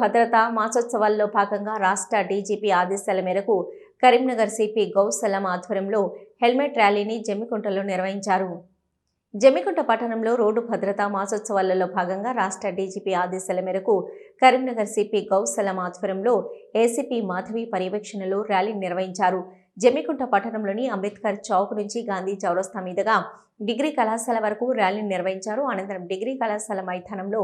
భద్రతా మాసోత్సవాల్లో భాగంగా రాష్ట్ర డీజీపీ ఆదేశాల మేరకు కరీంనగర్ సిపి గౌసలం ఆధ్వర్యంలో హెల్మెట్ ర్యాలీని జమ్మికుంటలో నిర్వహించారు. జమ్మికుంట పట్టణంలో రోడ్డు భద్రతా మాసోత్సవాలలో భాగంగా రాష్ట్ర డీజీపీ ఆదేశాల మేరకు కరీంనగర్ సిపి గౌసలం ఆధ్వర్యంలో ఏసీపీ మాధవి పర్యవేక్షణలో ర్యాలీ నిర్వహించారు. జమ్మికుంట పట్టణంలోని అంబేద్కర్ చౌక్ నుంచి గాంధీ చౌరస్తా మీదుగా డిగ్రీ కళాశాల వరకు ర్యాలీని నిర్వహించారు. అనంతరం డిగ్రీ కళాశాల మైదానంలో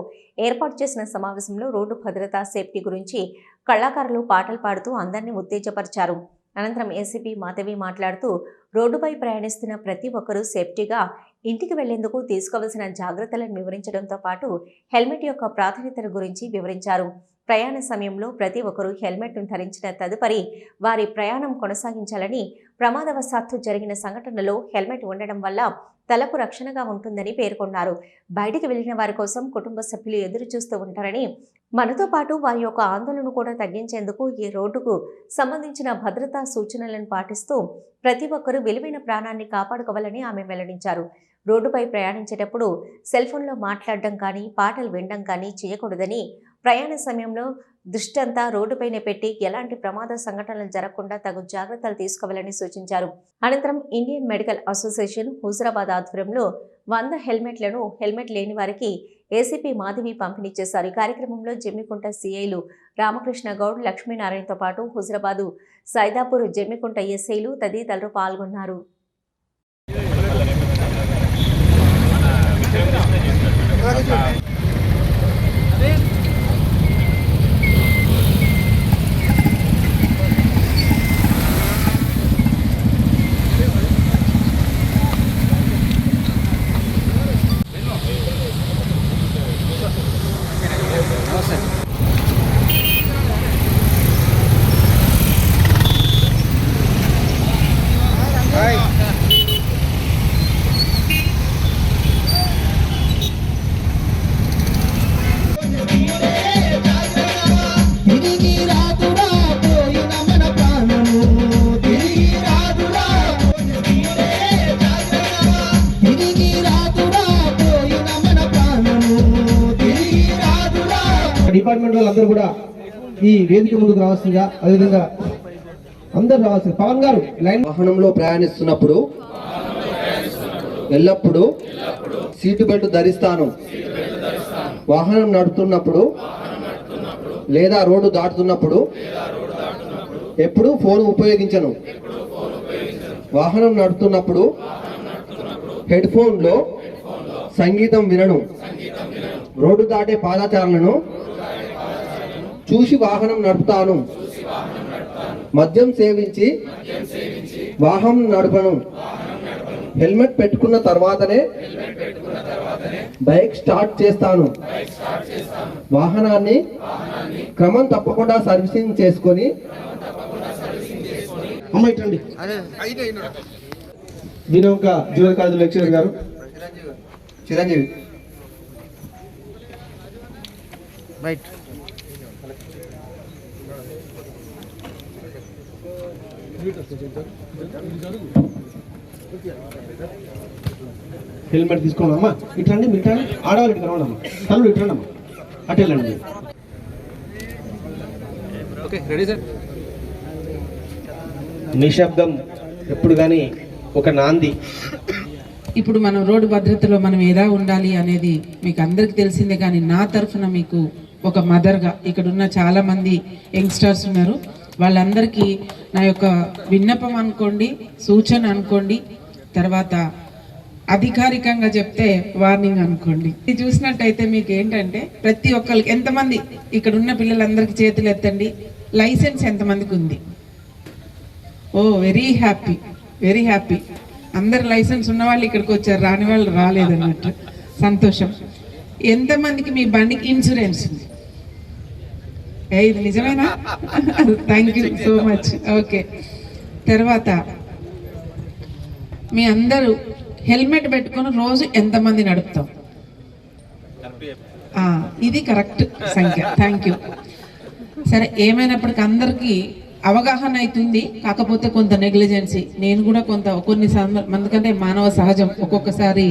ఏర్పాటు చేసిన సమావేశంలో రోడ్డు భద్రతా సేఫ్టీ గురించి కళాకారులు పాటలు పాడుతూ అందరినీ ఉత్తేజపరిచారు. అనంతరం ఏసీపీ మాధవి మాట్లాడుతూ రోడ్డుపై ప్రయాణిస్తున్న ప్రతి ఒక్కరూ సేఫ్టీగా ఇంటికి వెళ్ళేందుకు తీసుకోవాల్సిన జాగ్రత్తలను వివరించడంతో పాటు హెల్మెట్ యొక్క ప్రాధాన్యతల గురించి వివరించారు. ప్రయాణ సమయంలో ప్రతి ఒక్కరూ హెల్మెట్ను ధరించిన తదుపరి వారి ప్రయాణం కొనసాగించాలని ప్రమాదవశాత్తు జరిగిన సంఘటనలో హెల్మెట్ ఉండడం వల్ల తలకు రక్షణగా ఉంటుందని పేర్కొన్నారు. బయటికి వెళ్ళిన వారి కోసం కుటుంబ సభ్యులు ఎదురు చూస్తూ ఉంటారని మనతో పాటు వారి యొక్క ఆందోళన కూడా తగ్గించేందుకు ఈ రోడ్డుకు సంబంధించిన భద్రతా సూచనలను పాటిస్తూ ప్రతి ఒక్కరూ విలువైన ప్రాణాన్ని కాపాడుకోవాలని ఆమె వెల్లడించారు. రోడ్డుపై ప్రయాణించేటప్పుడు సెల్ఫోన్లో మాట్లాడడం కానీ పాటలు వినడం కానీ చేయకూడదని ప్రయాణ సమయంలో దృష్టంతా రోడ్డుపైనే పెట్టి ఎలాంటి ప్రమాద సంఘటనలు జరగకుండా తగు జాగ్రత్తలు తీసుకోవాలని సూచించారు. అనంతరం ఇండియన్ మెడికల్ అసోసియేషన్ హుజరాబాద్ ఆధ్వర్యంలో వంద హెల్మెట్లను హెల్మెట్ లేని వారికి ఏసీపీ మాధవి పంపిణీ చేశారు. ఈ కార్యక్రమంలో జమ్మికుంట సీఐలు రామకృష్ణ గౌడ్ లక్ష్మీనారాయణతో పాటు హుజరాబాదు సైదాపూర్ జమ్మికుంట ఎస్ఐలు తదితరులు పాల్గొన్నారు. డిపార్ట్మెంట్ వాళ్ళందరూ కూడా ఈ వేదిక ముందుకు రావాల్సిందిగా అదేవిధంగా అందరు రావాల్సింది. పవన్ గారు లైన్ వాహనంలో ప్రయాణిస్తున్నప్పుడు ఎల్లప్పుడూ సీటు బెల్ట్ ధరిస్తాను. వాహనం నడుపుతున్నప్పుడు లేదా రోడ్డు దాటుతున్నప్పుడు ఎప్పుడు ఫోన్ ఉపయోగించను. వాహనం నడుపుతున్నప్పుడు హెడ్ ఫోన్లో సంగీతం వినను. రోడ్డు దాటే పాదచారులను చూసి వాహనం నడుపుతాను. మద్యం సేవించి వాహనం నడపను. హెల్మెట్ పెట్టుకున్న తర్వాతనే బైక్ స్టార్ట్ చేస్తాను. వాహనాన్ని క్రమం తప్పకుండా సర్వీసింగ్ చేసుకొని దీని జూనియర్ కాలేజ్ లెక్చరర్ గారు. చిరంజీవి. హెల్మెట్ తీసుకోండి అమ్మా ఇట్రండి మీరు ఇట్రండి ఆడవాళ్ళు ఇటు కనవండి అమ్మా తల్లుడు ఇట్రండి అమ్మా అటు వెళ్ళండి మీరు. నిశ్శబ్దం ఎప్పుడు కానీ ఒక నాంది. ఇప్పుడు మనం రోడ్డు భద్రతలో మనం ఎలా ఉండాలి అనేది మీకు అందరికి తెలిసిందే కానీ నా తరఫున మీకు ఒక మదర్గా ఇక్కడ ఉన్న యంగ్స్టర్స్ ఉన్నారు. వాళ్ళందరికీ నా యొక్క విన్నపం అనుకోండి సూచన అనుకోండి తర్వాత అధికారికంగా చెప్తే వార్నింగ్ అనుకోండి. ఇది చూసినట్టయితే మీకు ఏంటంటే ప్రతి ఒక్కరికి ఎంతమంది ఇక్కడ ఉన్న పిల్లలందరికీ చేతులు ఎత్తండి లైసెన్స్ ఎంతమందికి ఉంది? Oh very happy very happy అందరు లైసెన్స్ ఉన్న వాళ్ళు ఇక్కడికి వచ్చారు రాని వాళ్ళు రాలేదన్నట్టు. సంతోషం. ఎంతమందికి మీ బండికి ఇన్సూరెన్స్ ఉంది? ఏ ఇది నిజమేనా? Thank you so much okay తర్వాత మీ అందరూ హెల్మెట్ పెట్టుకొని రోజు ఎంతమంది నడుపుతాం? ఆ, ఇది కరెక్ట్ సంఖ్య. థ్యాంక్ యూ సరే ఏమైనప్పటికీ అందరికీ అవగాహన అవుతుంది. కాకపోతే కొంత నెగ్లిజెన్సీ. నేను కూడా కొంత కొన్ని సందర్ ఎందుకంటే మానవ సహజం. ఒక్కొక్కసారి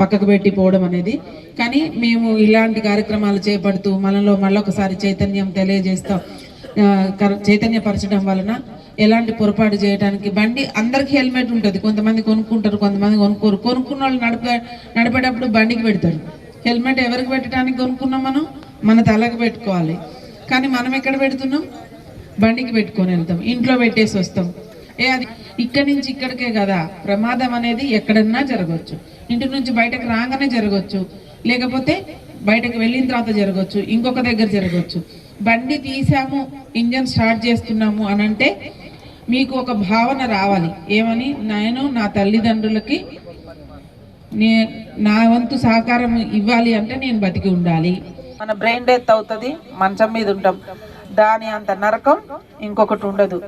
పక్కకు పెట్టి పోవడం అనేది. కానీ మేము ఇలాంటి కార్యక్రమాలు చేపడుతూ మనలో మళ్ళొకసారి చైతన్యం తెలియజేస్తాం. చైతన్యపరచడం వలన ఎలాంటి పొరపాటు చేయడానికి బండి అందరికి హెల్మెట్ ఉంటుంది. కొంతమంది కొనుక్కుంటారు కొంతమంది కొనుక్కోరు. కొనుక్కున్న వాళ్ళు నడిపే నడిపేటప్పుడు బండికి పెడతారు. హెల్మెట్ ఎవరికి పెట్టడానికి కొనుక్కున్నాం మనం? మన తలకు పెట్టుకోవాలి. కానీ మనం ఎక్కడ పెడుతున్నాం? బండికి పెట్టుకొని వెళ్తాం. ఇంట్లో పెట్టేసి వస్తాం. ఏ అది ఇక్కడి నుంచి ఇక్కడికే కదా. ప్రమాదం అనేది ఎక్కడన్నా జరగవచ్చు ఇంటి నుంచి బయటకు రాగానే జరగవచ్చు లేకపోతే బయటకు వెళ్ళిన తర్వాత జరగవచ్చు ఇంకొక దగ్గర జరగవచ్చు బండి తీసాము ఇంజన్ స్టార్ట్ చేస్తున్నాము అని అంటే మీకు ఒక భావన రావాలి. ఏమని? నేను నా తల్లిదండ్రులకి నే నా వంతు సహకారం ఇవ్వాలి అంటే నేను బతికి ఉండాలి. మన బ్రెయిన్ డెత్ అవుతుంది మంచం మీద ఉంటాం. దాని అంత నరకం ఇంకొకటి ఉండదు.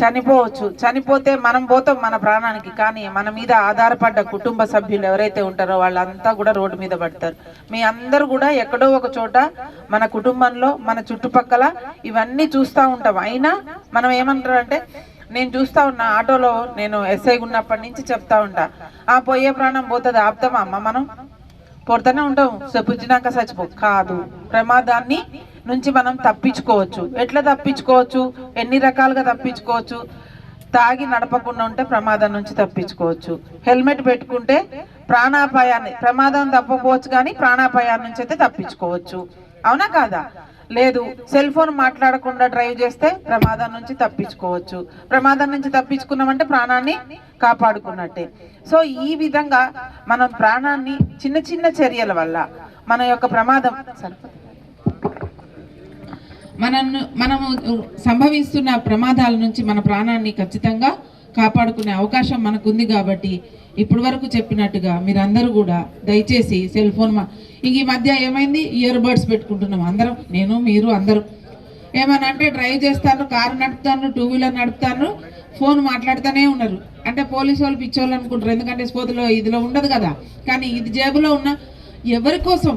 చనిపోవచ్చు. చనిపోతే మనం పోతాం మన ప్రాణానికి కానీ మన మీద ఆధారపడ్డ కుటుంబ సభ్యులు ఎవరైతే ఉంటారో వాళ్ళంతా కూడా రోడ్డు మీద పడతారు. మీ అందరూ కూడా ఎక్కడో ఒక చోట మన కుటుంబంలో మన చుట్టుపక్కల ఇవన్నీ చూస్తూ ఉంటాం. అయినా మనం ఏమంటారు అంటే నేను చూస్తా ఉన్నా ఆటోలో నేను ఎస్ఐ ఉన్నప్పటి నుంచి చెప్తా ఉంటా. ఆ పోయే ప్రాణం పోతుంది ఆపుతామా అమ్మ మనం? పొడతనే ఉంటాం. పుచ్చినాక చచ్చిపో. కాదు. ప్రమాదాన్ని నుంచి మనం తప్పించుకోవచ్చు. ఎట్లా తప్పించుకోవచ్చు? ఎన్ని రకాలుగా తప్పించుకోవచ్చు? తాగి నడపకుండా ఉంటే ప్రమాదం నుంచి తప్పించుకోవచ్చు. హెల్మెట్ పెట్టుకుంటే ప్రాణాపాయాన్ని ప్రమాదం తప్పకపోవచ్చు కానీ ప్రాణాపాయాన్ని నుంచి అయితే తప్పించుకోవచ్చు. అవునా కాదా? లేదు సెల్ ఫోన్ మాట్లాడకుండా డ్రైవ్ చేస్తే ప్రమాదం నుంచి తప్పించుకోవచ్చు. ప్రమాదం నుంచి తప్పించుకున్నామంటే ప్రాణాన్ని కాపాడుకున్నట్టే. సో ఈ విధంగా మనం ప్రాణాన్ని చిన్న చిన్న చర్యల వల్ల మన యొక్క ప్రమాదం సరిపోతుంది. మనను మనము సంభవిస్తున్న ప్రమాదాల నుంచి మన ప్రాణాన్ని ఖచ్చితంగా కాపాడుకునే అవకాశం మనకు ఉంది కాబట్టి ఇప్పటి వరకు చెప్పినట్టుగా మీరందరూ కూడా దయచేసి సెల్ ఫోన్ మా ఇంక ఈ మధ్య ఏమైంది? ఇయర్ బడ్స్ పెట్టుకుంటున్నాం అందరం. నేను మీరు అందరూ. ఏమన్నా అంటే డ్రైవ్ చేస్తాను కారు నడుపుతాను టూ వీలర్ నడుపుతాను ఫోన్ మాట్లాడుతూనే ఉన్నారు. అంటే పోలీసు వాళ్ళు పిచ్చోళ్ళు అనుకుంటారు. ఎందుకంటే స్పోతులో ఇదిలో ఉండదు కదా. కానీ ఇది జేబులో ఉన్న ఎవరి కోసం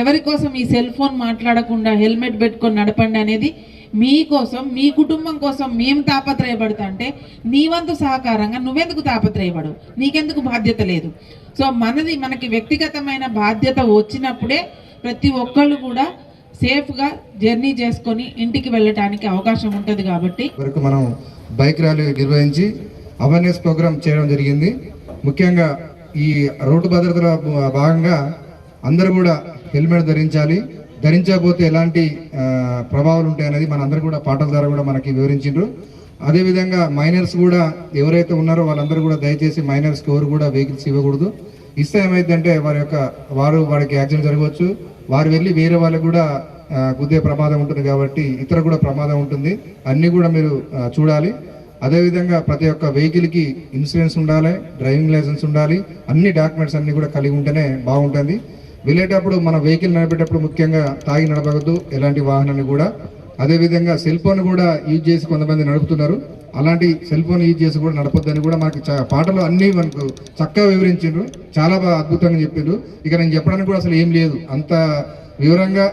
ఎవరి కోసం ఈ సెల్ ఫోన్ మాట్లాడకుండా హెల్మెట్ పెట్టుకొని నడపండి అనేది మీకోసం మీ కుటుంబం కోసం మేము తాపత్రయపడతా అంటే నీ వంతు సహకారంగా నువ్వెందుకు తాపత్రయపడవు? నీకెందుకు బాధ్యత లేదు? సో మనది మనకి వ్యక్తిగతమైన బాధ్యత వచ్చినప్పుడే ప్రతి ఒక్కళ్ళు కూడా సేఫ్గా జర్నీ చేసుకొని ఇంటికి వెళ్ళటానికి అవకాశం ఉంటుంది కాబట్టి. వరకు మనం బైక్ ర్యాలీ నిర్వహించి అవేర్నెస్ ప్రోగ్రామ్ చేయడం జరిగింది. ముఖ్యంగా ఈ రోడ్డు భద్రతలో భాగంగా అందరూ కూడా హెల్మెట్ ధరించాలి. ధరించకపోతే ఎలాంటి ప్రభావాలు ఉంటాయనేది మన అందరూ కూడా పాటల ద్వారా కూడా మనకి వివరించిండ్రు. అదేవిధంగా మైనర్స్ కూడా ఎవరైతే ఉన్నారో వాళ్ళందరూ కూడా దయచేసి మైనర్స్కి ఎవరు కూడా వెహికల్స్ ఇవ్వకూడదు. ఇస్తే ఏమైందంటే వారి యొక్క వారు వారికి యాక్సిడెంట్ జరగవచ్చు. వారు వెళ్ళి వేరే వాళ్ళకు కూడా గుద్దే ప్రమాదం ఉంటుంది కాబట్టి ఇతర కూడా ప్రమాదం ఉంటుంది. అన్నీ కూడా మీరు చూడాలి. అదేవిధంగా ప్రతి ఒక్క వెహికల్కి ఇన్సూరెన్స్ ఉండాలి డ్రైవింగ్ లైసెన్స్ ఉండాలి. అన్ని డాక్యుమెంట్స్ అన్నీ కూడా కలిగి ఉంటేనే బాగుంటుంది. వెళ్ళేటప్పుడు మన వెహికల్ నడిపేటప్పుడు ముఖ్యంగా తాగి నడపగద్దు ఎలాంటి వాహనాన్ని కూడా. అదేవిధంగా సెల్ ఫోన్ కూడా యూజ్ చేసి కొంతమంది నడుపుతున్నారు. అలాంటి సెల్ ఫోన్ యూజ్ చేసి కూడా నడపొద్దని కూడా మనకి చ- పాటలు అన్నీ మనకు చక్కగా వివరించిండ్రు. చాలా బాగా అద్భుతంగా చెప్పిండ్రు ఇక నేను చెప్పడానికి కూడా అసలు ఏం లేదు. అంత వివరంగా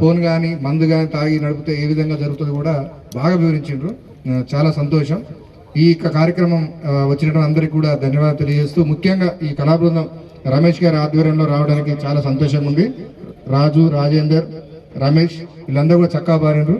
ఫోన్ కానీ మందు కానీ తాగి నడిపితే ఏ విధంగా జరుగుతుందో కూడా బాగా వివరించిండ్రు. చాలా సంతోషం. ఈ యొక్క కార్యక్రమం వచ్చినటువంటి అందరికీ కూడా ధన్యవాదాలు తెలియజేస్తూ ముఖ్యంగా ఈ కళా బృందం రమేష్ గారి ఆధ్వర్యంలో రావడానికి చాలా సంతోషంగా ఉంది. రాజు రాజేందర్ రమేష్ వీళ్ళందరూ కూడా చక్కగా పారిండ్రు